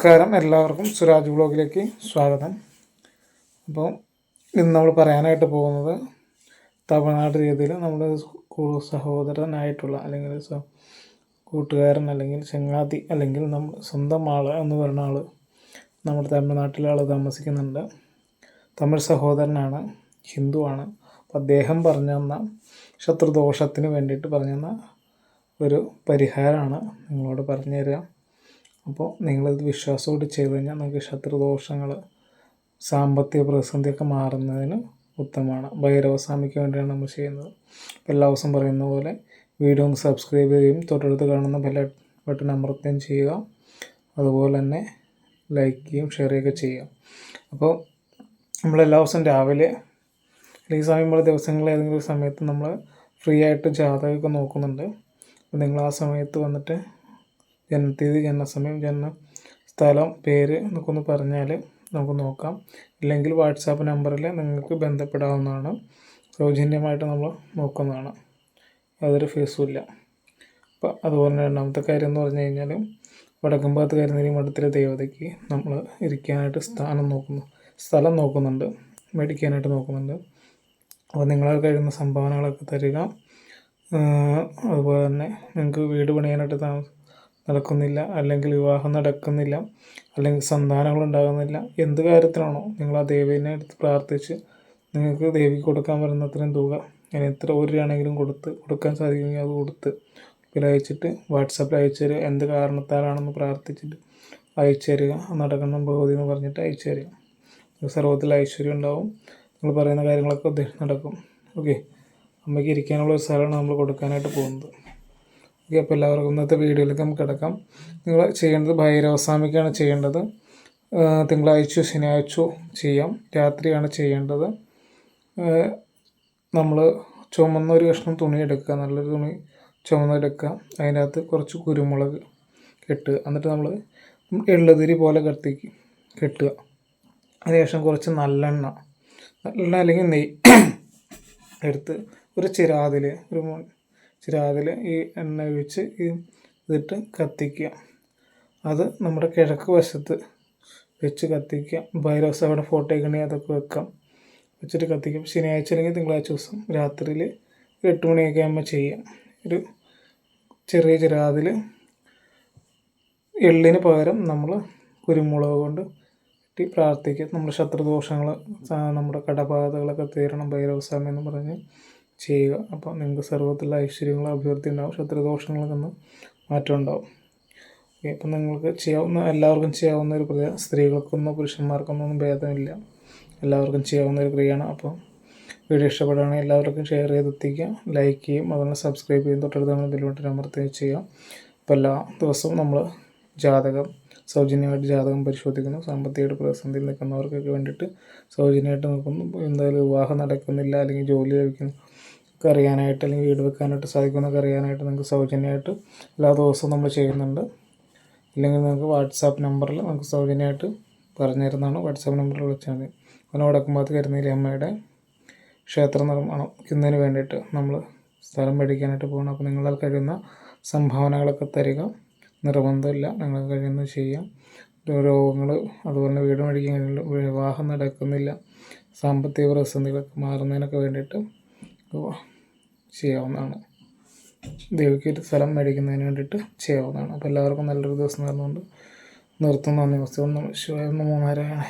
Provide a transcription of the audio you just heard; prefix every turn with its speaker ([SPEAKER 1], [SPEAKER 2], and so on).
[SPEAKER 1] നമസ്കാരം. എല്ലാവർക്കും സുരാജ് ബ്ലോഗിലേക്ക് സ്വാഗതം. അപ്പോൾ ഇന്ന് നമ്മൾ പറയാനായിട്ട് പോകുന്നത് തമിഴ്നാട് രീതിയിൽ നമ്മുടെ സഹോദരനായിട്ടുള്ള അല്ലെങ്കിൽ കൂട്ടുകാരൻ അല്ലെങ്കിൽ ചങ്ങാതി അല്ലെങ്കിൽ നമ്മൾ സ്വന്തം ആൾ എന്ന് പറയുന്ന ആൾ നമ്മുടെ തമിഴ്നാട്ടിലെ ആൾ താമസിക്കുന്നുണ്ട്. തമിഴ് സഹോദരനാണ് ഹിന്ദുവാണ് അപ്പം അദ്ദേഹം പറഞ്ഞു തന്ന ശത്രുദോഷത്തിന് വേണ്ടിയിട്ട് പറഞ്ഞു തന്ന ഒരു പരിഹാരമാണ് നിങ്ങളോട് പറഞ്ഞു തരാം അപ്പോൾ നിങ്ങളിത് വിശ്വാസത്തോടെ ചെയ്ത് കഴിഞ്ഞാൽ നിങ്ങൾക്ക് ശത്രുദോഷങ്ങൾ സാമ്പത്തിക പ്രതിസന്ധിയൊക്കെ മാറുന്നതിന് ഉത്തമമാണ്. ഭൈരവസ്വാമിക്ക് വേണ്ടിയാണ് നമ്മൾ ചെയ്യുന്നത്. എല്ലാ ദിവസവും പറയുന്ന പോലെ വീഡിയോ ഒന്ന് സബ്സ്ക്രൈബ് ചെയ്യുകയും തൊട്ടടുത്ത് കാണുന്ന ബെൽ ബട്ടൺ അമർത്തുകയും ചെയ്യുക. അതുപോലെ തന്നെ ലൈക്ക് ചെയ്യുകയും ഷെയർ ചെയ്യുകയൊക്കെ ചെയ്യുക. അപ്പോൾ നമ്മൾ എല്ലാ ദിവസവും രാവിലെ അല്ലെങ്കിൽ സമയമുള്ള ദിവസങ്ങളിൽ ഏതെങ്കിലും സമയത്ത് നമ്മൾ ഫ്രീ ആയിട്ട് ജാതകമൊക്കെ നോക്കുന്നുണ്ട്. അപ്പോൾ നിങ്ങൾ ആ സമയത്ത് വന്നിട്ട് ജനനത്തീയതി ജനനസമയം ജനന സ്ഥലം പേര് എന്നൊക്കെ ഒന്ന് പറഞ്ഞാൽ നമുക്ക് നോക്കാം. ഇല്ലെങ്കിൽ വാട്സാപ്പ് നമ്പറിൽ നിങ്ങൾക്ക് ബന്ധപ്പെടാവുന്നതാണ്. സൗജന്യമായിട്ട് നമ്മൾ നോക്കുന്നതാണ്. യാതൊരു ഫീസും ഇല്ല. അപ്പോൾ അതുപോലെ രണ്ടാമത്തെ കാര്യം എന്ന് പറഞ്ഞു കഴിഞ്ഞാൽ വടക്കമ്പാത്ത് കരുന്നേരി മഠത്തിലെ ദേവതയ്ക്ക് നമ്മൾ ഇരിക്കാനായിട്ട് സ്ഥാനം നോക്കുന്നു. സ്ഥലം നോക്കുന്നുണ്ട്. മേടിക്കാനായിട്ട് നോക്കുന്നുണ്ട്. അപ്പോൾ നിങ്ങളാൽ കഴിയുന്ന സംഭാവനകളൊക്കെ തരിക. അതുപോലെ തന്നെ നിങ്ങൾക്ക് വീട് പണിയാനായിട്ട് താമസം നടക്കുന്നില്ല അല്ലെങ്കിൽ വിവാഹം നടക്കുന്നില്ല അല്ലെങ്കിൽ സന്താനങ്ങൾ ഉണ്ടാകുന്നില്ല. എന്ത് കാര്യത്തിനാണോ നിങ്ങൾ ആ ദേവീനെ എടുത്ത് പ്രാർത്ഥിച്ച് നിങ്ങൾക്ക് ദേവിക്ക് കൊടുക്കാൻ പറ്റുന്ന അത്രയും തുക ഞാൻ എത്ര ഒരു രൂപയാണെങ്കിലും കൊടുത്ത് കൊടുക്കാൻ സാധിക്കുമെങ്കിൽ അത് കൊടുത്ത് പിന്നെ അയച്ചിട്ട് വാട്സാപ്പിൽ അയച്ചു തരിക. എന്ത് കാരണത്താലാണെന്ന് പ്രാർത്ഥിച്ചിട്ട് അയച്ചു തരിക. നടക്കുന്ന ഭഗവതി എന്ന് പറഞ്ഞിട്ട് അയച്ചു തരിക. സർവത്തിൽ ഐശ്വര്യം ഉണ്ടാവും. നിങ്ങൾ പറയുന്ന കാര്യങ്ങളൊക്കെ നടക്കും. ഓക്കെ. അമ്മയ്ക്ക് ഇരിക്കാനുള്ള ഒരു സ്ഥലമാണ് നമ്മൾ കൊടുക്കാനായിട്ട് പോകുന്നത്. ഓക്കെ അപ്പോൾ എല്ലാവർക്കും ഇന്നത്തെ വീഡിയോയിലേക്ക് നമുക്ക് കിടക്കാം. നിങ്ങൾ ചെയ്യേണ്ടത് ഭൈരവസ്വാമിക്കാണ് ചെയ്യേണ്ടത്. തിങ്കളാഴ്ചയോ ശനിയാഴ്ചയോ ചെയ്യാം. രാത്രിയാണ് ചെയ്യേണ്ടത്. നമ്മൾ ചുമന്ന ഒരു കഷ്ണം തുണി എടുക്കുക. നല്ലൊരു തുണി ചുമന്നെടുക്കുക. അതിന്റെ അകത്ത് കുറച്ച് കുരുമുളക് കെട്ടുക. എന്നിട്ട് നമ്മൾ എള്ളുതിരി പോലെ കത്തിക്ക് കെട്ടുക. അതിനുശേഷം കുറച്ച് നല്ലെണ്ണ. നല്ലെണ്ണ അല്ലെങ്കിൽ നെയ്യ് എടുത്ത് ഒരു ചിരാതിൽ ഒരു ചിരാതിൽ ഈ എണ്ണ ഒഴിച്ച് ഈ ഇതിട്ട് കത്തിക്കുക. അത് നമ്മുടെ കിഴക്ക് വശത്ത് വെച്ച് കത്തിക്കുക. ഭൈരവസ് അവിടെ ഫോട്ടോ ഒക്കെ അതൊക്കെ വെക്കാം. വെച്ചിട്ട് കത്തിക്കും. ശനിയാഴ്ച അല്ലെങ്കിൽ തിങ്കളാഴ്ച ദിവസം രാത്രിയിൽ എട്ട് മണിയൊക്കെ ആകുമ്പോൾ ചെയ്യാം. ഒരു ചെറിയ ചിരാതിൽ എള്ളിന് പകരം നമ്മൾ കുരുമുളക് കൊണ്ട് കിട്ടി പ്രാർത്ഥിക്കുക. നമ്മുടെ ശത്രുദോഷങ്ങൾ നമ്മുടെ കടബാധകളൊക്കെ തീരണം ഭൈരവസ്വാമി എന്ന് പറഞ്ഞ്. ചെയ്യുക. അപ്പോൾ നിങ്ങൾക്ക് സർവത്തിലുള്ള ഐശ്വര്യങ്ങളും അഭിവൃദ്ധി ഉണ്ടാവും. ശത്രുദോഷങ്ങളൊക്കെ ഒന്ന് മാറ്റം ഉണ്ടാവും. ഓക്കെ അപ്പം നിങ്ങൾക്ക് ചെയ്യാവുന്ന എല്ലാവർക്കും ചെയ്യാവുന്ന ഒരു ക്രിയ സ്ത്രീകൾക്കൊന്നും പുരുഷന്മാർക്കൊന്നും ഒന്നും ഭേദമില്ല. എല്ലാവർക്കും ചെയ്യാവുന്ന ഒരു ക്രിയയാണ്. അപ്പോൾ വീഡിയോ ഇഷ്ടപ്പെടുകയാണെങ്കിൽ എല്ലാവർക്കും ഷെയർ ചെയ്ത് എത്തിക്കുക. ലൈക്ക് ചെയ്യും. അതുപോലെ സബ്സ്ക്രൈബ് ചെയ്യും. തൊട്ടടുത്ത് നമ്മൾ ബെല്ലോട്ട് അമർത്തി ചെയ്യാം അപ്പോൾ എല്ലാ ദിവസവും നമ്മൾ ജാതകം സൗജന്യമായിട്ട് ജാതകം പരിശോധിക്കുന്നു. സാമ്പത്തികമായിട്ട് പ്രതിസന്ധിയിൽ നിൽക്കുന്നവർക്കൊക്കെ വേണ്ടിയിട്ട് സൗജന്യമായിട്ട് നോക്കുന്നു എന്തായാലും വിവാഹം നടക്കുന്നില്ല. അല്ലെങ്കിൽ ജോലി ലഭിക്കുന്നു ഒക്കെ അറിയാനായിട്ട് അല്ലെങ്കിൽ വീട് വെക്കാനായിട്ട് സാധിക്കുമെന്നൊക്കെ അറിയാനായിട്ട് നിങ്ങൾക്ക് സൗജന്യമായിട്ട് എല്ലാ ദിവസവും നമ്മൾ ചെയ്യുന്നുണ്ട്. ഇല്ലെങ്കിൽ നിങ്ങൾക്ക് വാട്സാപ്പ് നമ്പറിൽ നമുക്ക് സൗജന്യമായിട്ട് പറഞ്ഞു തരുന്നതാണ് വാട്സാപ്പ് നമ്പറിൽ വിളിച്ചാൽ മതി. അങ്ങനെ വടക്കുംഭാഗത്ത് കരുന്നേലി അമ്മയുടെ ക്ഷേത്ര നിർമ്മാണത്തിന് വേണ്ടിയിട്ട് നമ്മൾ സ്ഥലം മേടിക്കാനായിട്ട് പോകണം അപ്പോൾ നിങ്ങളാൽ കഴിയുന്ന സംഭാവനകളൊക്കെ തരിക. നിർബന്ധമില്ല. നിങ്ങൾക്ക് കഴിയുന്നത് ചെയ്യാം. രോഗങ്ങൾ അതുപോലെ തന്നെ വീട് മേടിക്കാൻ കഴിയുന്നില്ല വിവാഹം നടക്കുന്നില്ല. സാമ്പത്തിക പ്രതിസന്ധികളൊക്കെ മാറുന്നതിനൊക്കെ വേണ്ടിയിട്ട് ചെയ്യാവുന്നതാണ്. ദേവിക്ക് ഒരു സ്ഥലം മേടിക്കുന്നതിന് വേണ്ടിയിട്ട് ചെയ്യാവുന്നതാണ്. അപ്പോൾ എല്ലാവർക്കും നല്ലൊരു ദിവസം നേർന്നുകൊണ്ട് നിർത്തുന്നു നന്ദി. ഒന്ന് ശിവായ ഒന്ന് നാരായണ